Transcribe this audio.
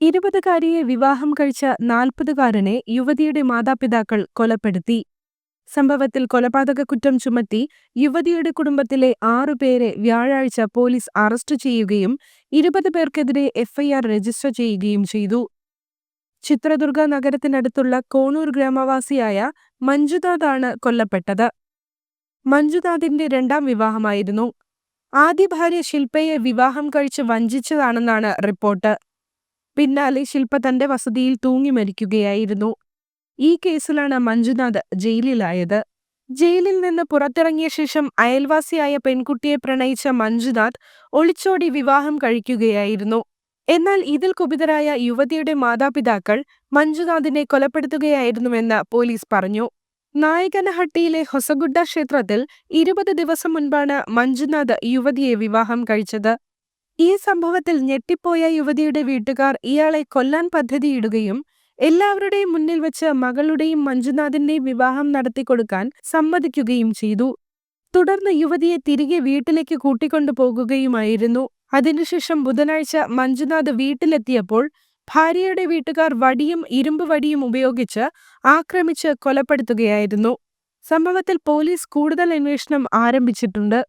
ഇരുപതുകാരിയെ വിവാഹം കഴിച്ച നാൽപ്പതുകാരനെ യുവതിയുടെ മാതാപിതാക്കൾ കൊലപ്പെടുത്തി. സംഭവത്തിൽ കൊലപാതക കുറ്റം ചുമത്തി യുവതിയുടെ കുടുംബത്തിലെ ആറുപേരെ വ്യാഴാഴ്ച പോലീസ് അറസ്റ്റ് ചെയ്യുകയും ഇരുപത് പേർക്കെതിരെ എഫ്ഐആർ രജിസ്റ്റർ ചെയ്യുകയും ചെയ്തു. ചിത്രദുർഗ നഗരത്തിനടുത്തുള്ള കോണൂർ ഗ്രാമവാസിയായ മഞ്ജുനാഥാണ് കൊല്ലപ്പെട്ടത്. മഞ്ജുനാഥിന്റെ രണ്ടാം വിവാഹമായിരുന്നു. ആദ്യ ഭാര്യ ശില്പയെ വിവാഹം കഴിച്ച് വഞ്ചിച്ചതാണെന്നാണ് റിപ്പോർട്ട്. പിന്നാലെ ശില്പ തന്റെ വസതിയിൽ തൂങ്ങി മരിക്കുകയായിരുന്നു. ഈ കേസിലാണ് മഞ്ജുനാഥ് ജയിലിലായത്. ജയിലിൽ നിന്ന് പുറത്തിറങ്ങിയ ശേഷം അയൽവാസിയായ പെൺകുട്ടിയെ പ്രണയിച്ച മഞ്ജുനാഥ് ഒളിച്ചോടി വിവാഹം കഴിക്കുകയായിരുന്നു. എന്നാൽ ഇതിൽ കുപിതരായ യുവതിയുടെ മാതാപിതാക്കൾ മഞ്ജുനാഥിനെ കൊലപ്പെടുത്തുകയായിരുന്നുവെന്ന് പോലീസ് പറഞ്ഞു. നായകനഹട്ടിയിലെ ഹൊസഗുഡ ക്ഷേത്രത്തിൽ ഇരുപത് ദിവസം മുൻപാണ് മഞ്ജുനാഥ് യുവതിയെ വിവാഹം കഴിച്ചത്. ഈ സംഭവത്തിൽ ഞെട്ടിപ്പോയ യുവതിയുടെ വീട്ടുകാർ ഇയാളെ കൊല്ലാൻ പദ്ധതിയിടുകയും എല്ലാവരുടെയും മുന്നിൽ വെച്ച് മകളുടെയും മഞ്ജുനാഥിന്റെയും വിവാഹം നടത്തിക്കൊടുക്കാൻ സമ്മതിക്കുകയും ചെയ്തു. തുടർന്ന് യുവതിയെ തിരികെ വീട്ടിലേക്ക് കൂട്ടിക്കൊണ്ടു പോകുകയുമായിരുന്നു. അതിനുശേഷം ബുധനാഴ്ച മഞ്ജുനാഥ് വീട്ടിലെത്തിയപ്പോൾ ഭാര്യയുടെ വീട്ടുകാർ വടിയും ഇരുമ്പ് വടിയും ഉപയോഗിച്ച് ആക്രമിച്ച് കൊലപ്പെടുത്തുകയായിരുന്നു. സംഭവത്തിൽ പോലീസ് കൂടുതൽ അന്വേഷണം ആരംഭിച്ചിട്ടുണ്ട്.